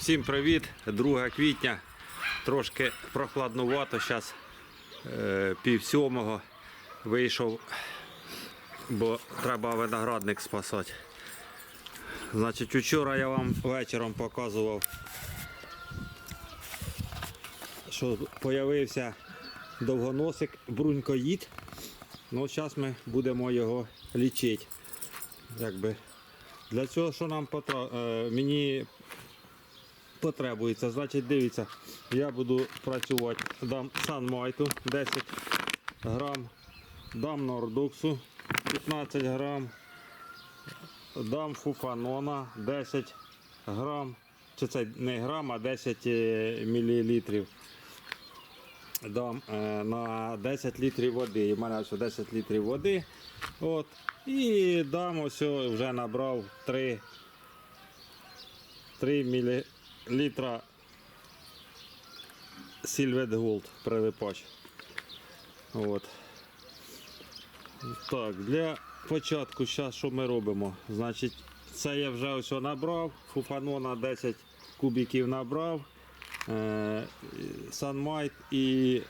Всім привіт! 2 квітня. Трошки прохладнувато. Зараз е, пів сьомого вийшов, бо треба виноградник спасати. Значить, вчора я вам вечором показував, що з'явився довгоносик брунькоїд. Ну, зараз ми будемо його лічити. Якби. Для цього, що нам потра... е, мені потребується. Значить, дивіться, я буду працювати. Дам санмайту 10 грам, дам нордуксу 15 грам, дам фуфанона 10 грам, чи це не грам, а 10 мл. Дам е, на 10 літрів води. У мене ось 10 літрів води. От. І дам ось вже набрав 3 3 мл Silvet Gold прилипач. От. Так, для початку зараз що ми робимо? Значить, це я вже ось набрав, фуфанона 10 кубиків набрав, е, Sunmite і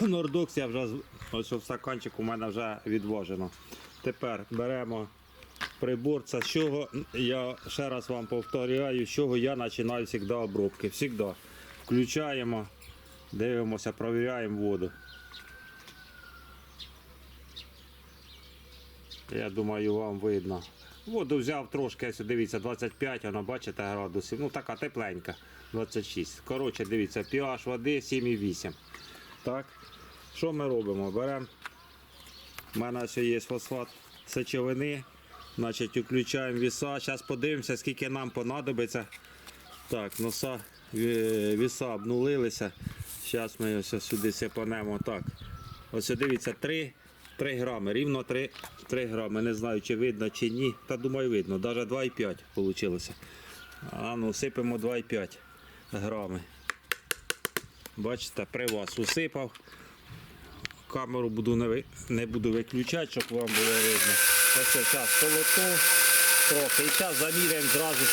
Нордокс я вже ось в стаканчик у мене вже відвожено. Тепер беремо прибор. Це з чого я ще раз вам повторяю, з чого я починаю завжди обробки. Всегда включаємо, дивимося, провіряємо воду. Я думаю, вам видно. Воду взяв трошки, ось дивіться, 25, вона бачите градусів. Ну така тепленька, 26. Коротше, дивіться, pH води 7,8. Так. Що ми робимо? Беремо. У мене ще є фосфат сечовини. Значить, включаємо віса. Зараз подивимося, скільки нам понадобиться. Так, носа віса обнулилися. Зараз ми ось сюди сипанемо. Так. Ось дивіться, 3, 3 грами, рівно 3, 3 грами. Не знаю, чи видно, чи ні. Та думаю, видно. Навіть 2,5 вийшло. А ну, сипемо 2,5 грами. Бачите, при вас усипав. Камеру буду не, ви- не буду виключати, щоб вам було видно. Ось зараз полотну трохи. І зараз заміряємо зразу.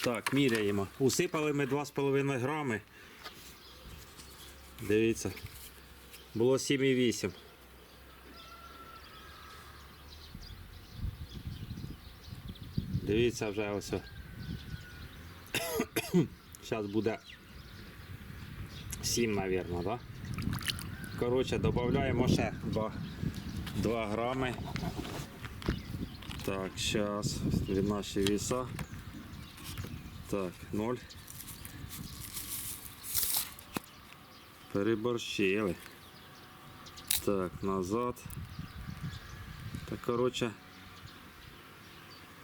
Так, міряємо. Усипали ми 2,5 грами. Дивіться. Було 7,8. Дивіться вже ось. Зараз буде 7, мабуть, да? Коротше, додаємо ще 2, 2 грами. Так, зараз від наші віса. Так, 0. Переборщили. Так, назад. Так, коротше,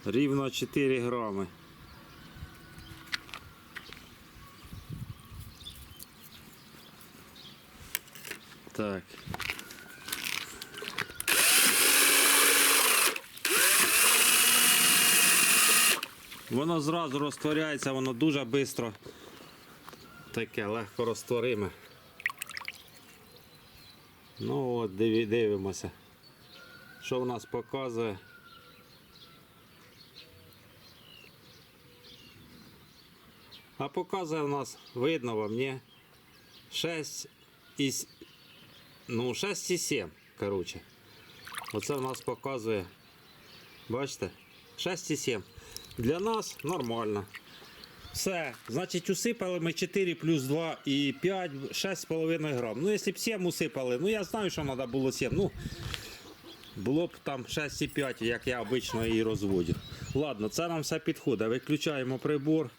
рівно 4 грами. Так. Воно зразу розтворяється, воно дуже швидко. Таке легко розтвориме. Ну от, дивимося. Що в нас показує? А показує в нас, видно вам, ні? 6 і с- Ну, 6,7, коротше. Оце в нас показує. Бачите? 6,7. Для нас нормально. Все. Значить, усипали ми 4 плюс 2 і 5, 6,5 грам. Ну, якщо б 7 усипали, ну я знаю, що треба було 7. Ну, було б там 6,5, як я обично її розводю. Ладно, це нам все підходить. Виключаємо прибор.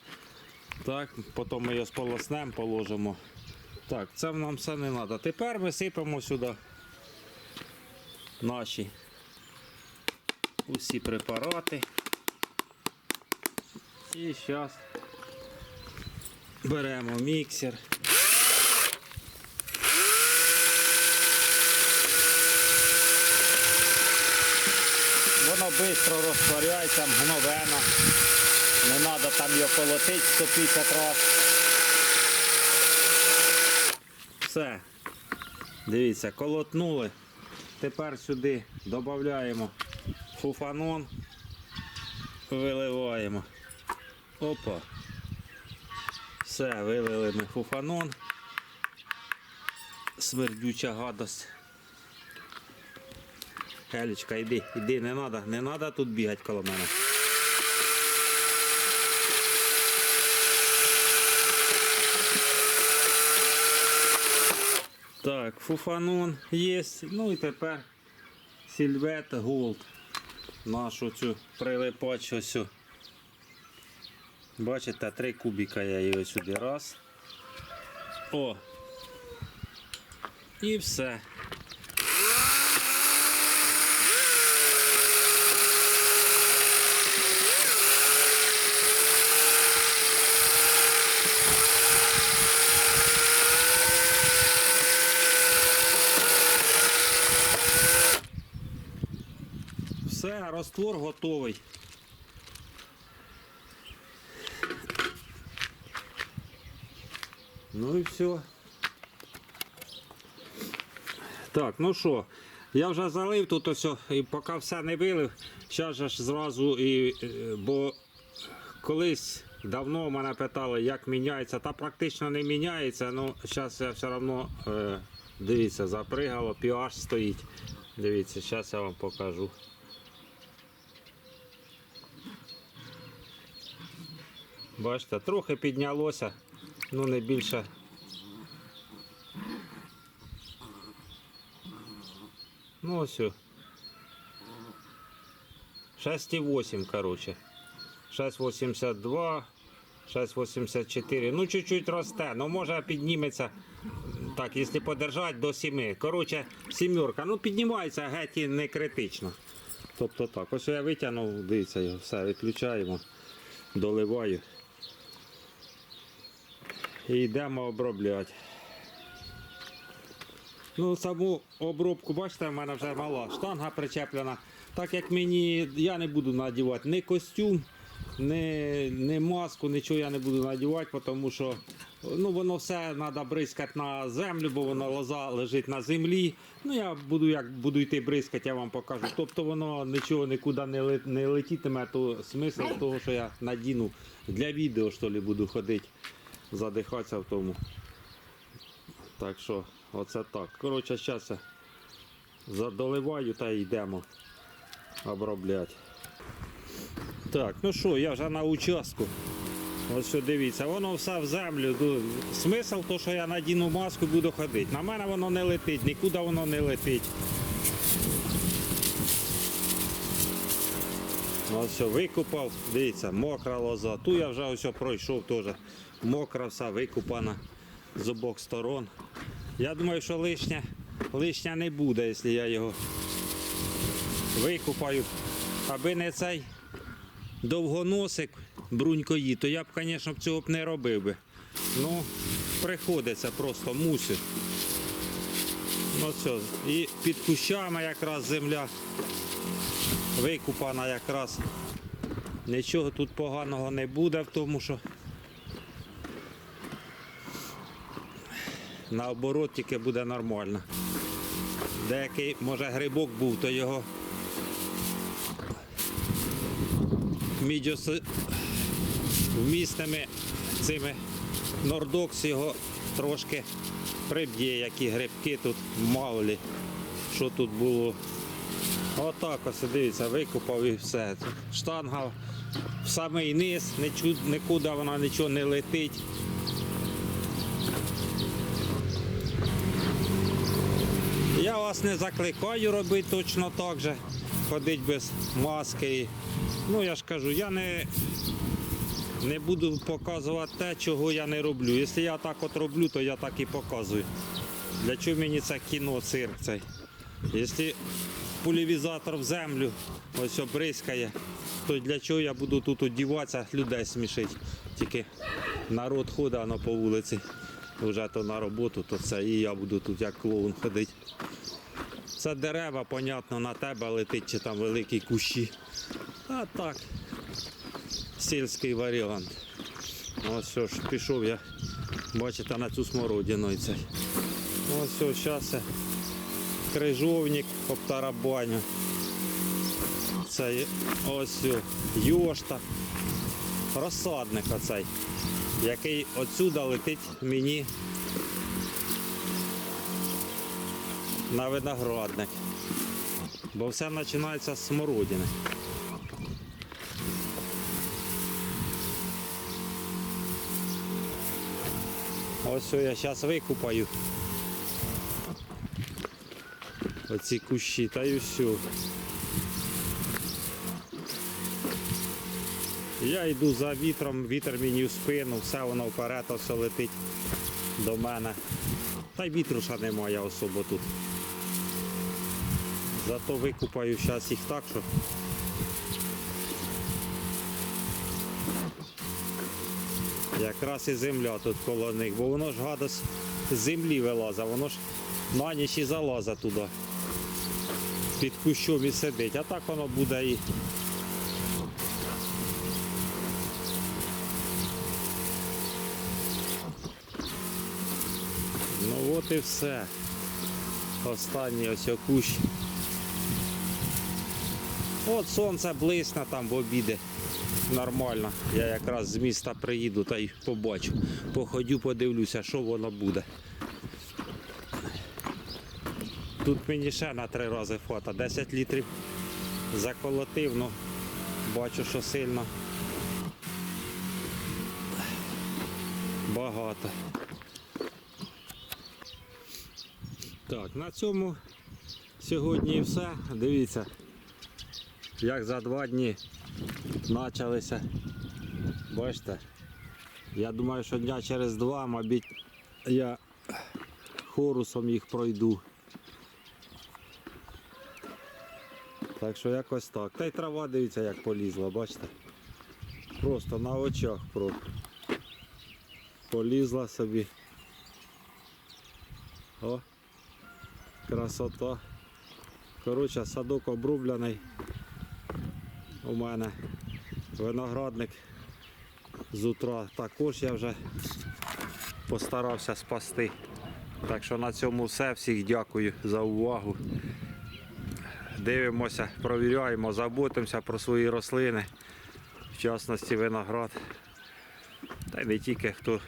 Так, потім ми його сполоснемо, положимо. Так, це нам все не треба. Тепер ми сипемо сюди наші усі препарати. І зараз беремо міксер. Воно швидко розтворяється, мгновенно. Не треба там його колотити 150 разів. Все. Дивіться, колотнули. Тепер сюди додаємо фуфанон виливаємо. Опа. Все, вилили ми фуфанон. Смердюча гадость. Елічка, йди, йди, не треба, не треба тут бігати коло мене. Так, фуфанон є. Ну і тепер Сільвет Голд. Нашу цю прилипач ось. Бачите, три кубіка я її сюди. Раз. О. І все. Все, раствор готовий. Ну і все. Так, ну що, я вже залив тут ось, і поки все не вилив, зараз ж зразу і. е, Бо колись давно мене питали, як міняється, та практично не міняється, ну зараз я все одно, е, дивіться, запригало, pH стоїть. Дивіться, зараз я вам покажу. Бачите, трохи піднялося, ну не більше. Ну ось. 6,8, короче. 6,82, 6,84. Ну, чуть-чуть росте. Ну, може підніметься. Так, якщо подержати до 7. Коротше, сімерка. Ну, піднімається геть і не критично. Тобто так, ось я витягнув, дивіться, його все виключаємо, доливаю. І йдемо обробляти. Ну, саму обробку, бачите, в мене вже мала штанга причеплена. Так як мені я не буду надівати ні костюм, ні, ні маску, нічого я не буду надівати, тому що ну, воно все треба бризкати на землю, бо воно лоза лежить на землі. Ну, я буду як буду йти бризкати, я вам покажу. Тобто воно нічого нікуди не, не летітиме, то смисл того, що я надіну для відео, що ли, буду ходити, задихатися в тому. Так що, оце так. Коротше, зараз задоливаю та йдемо обробляти. Так, ну що, я вже на участку. Ось що дивіться, воно все в землю. Ну, Смисл то, що я надіну маску буду ходити. На мене воно не летить, нікуди воно не летить. Ось все, викупав, дивіться, мокра лоза. Ту я вже ось пройшов теж. Мокра вся викупана з обох сторон. Я думаю, що лишня, лишня не буде, якщо я його викупаю. Аби не цей довгоносик брунької, то я б, звісно, цього б не робив би. Ну, приходиться просто мусю. Ну все, і під кущами якраз земля викупана якраз. Нічого тут поганого не буде в тому, що наоборот тільки буде нормально. Деякий, може, грибок був, то його мідіоси вмісними цими нордокс його трошки приб'є, які грибки тут мало лі, що тут було. Отак ось дивіться, викопав і все. Штанга в самий низ, нікуди вона нічого не летить. Я вас не закликаю робити точно так же, ходити без маски. Ну я ж кажу, я не, не буду показувати те, чого я не роблю. Якщо я так от роблю, то я так і показую. Для чого мені це кіно, цирк цей? Якщо пулівізатор в землю ось обрискає, то для чого я буду тут одіватися, людей смішити. Тільки народ ходить воно по вулиці, вже то на роботу, то це і я буду тут як клоун ходити. Це дерева, понятно, на тебе летить чи там великі кущі. А так, сільський варіант. Ось що ж, пішов я, бачите, на цю смородину. Ось все, зараз крижовник обтарабаню. Оцей ось йошта. Розсадник оцей, який отсюда летить мені на виноградник. Бо все починається з смородини. Ось що я зараз викупаю. Оці кущі, та й все. Я йду за вітром, вітер мені в спину, все воно вперед все летить до мене. Та й вітру ще немає особо тут. Зато викупаю зараз їх так, що. Якраз і земля тут коло них, бо воно ж гадос з землі вилазить, воно ж на ніч і залазить туди. Під кущом і сидить, а так воно буде і. Ну от і все. Останній ось о кущ. От сонце блисне там в обіди. Нормально. Я якраз з міста приїду та й побачу. Походю, подивлюся, що воно буде. Тут мені ще на три рази фото. 10 літрів заколотив, ну бачу, що сильно багато. Так, на цьому сьогодні і все. Дивіться, як за два дні почалися. Бачите? Я думаю, що дня через два, мабуть, я хорусом їх пройду. Так що якось так. Та й трава, дивіться, як полізла, бачите? Просто на очах про. Полізла собі. О, красота. Коротше, садок обрублений. У мене виноградник з утра також я вже постарався спасти. Так що на цьому все. Всіх дякую за увагу. Дивимося, провіряємо, заботимося про свої рослини, в частності виноград. Та й не тільки хто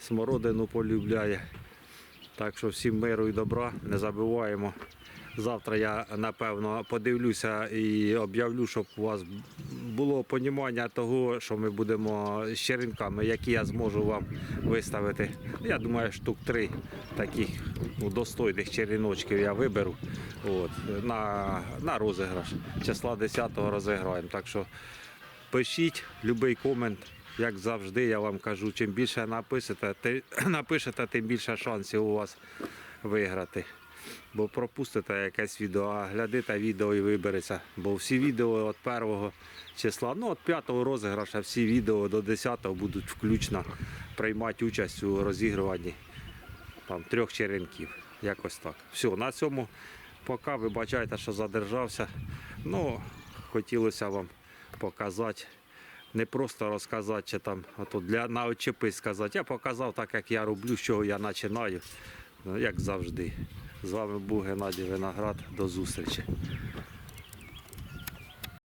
смородину полюбляє. Так що всім миру і добра, не забуваємо. Завтра я напевно подивлюся і об'явлю, щоб у вас було понімання того, що ми будемо з черенками, які я зможу вам виставити. Я думаю, штук три таких ну, достойних черіночків я виберу. От, на, на розіграш. Числа 10-го розіграємо. Так що пишіть будь-який комент. Як завжди, я вам кажу, чим більше напишете, ти, напишете, тим більше шансів у вас виграти. Бо пропустите якесь відео, а глядите відео і вибереться. Бо всі відео від першого числа, ну від 5 розіграша, всі відео до 10 будуть включно приймати участь у розігруванні там, трьох черенків. Якось так. Все, на цьому поки вибачайте, що задержався. Ну, хотілося вам показати. Не просто розказати, чи там ото для на очепи сказати. Я показав так, як я роблю, з чого я починаю. Ну, як завжди. З вами був Геннадій Виноград. До зустрічі.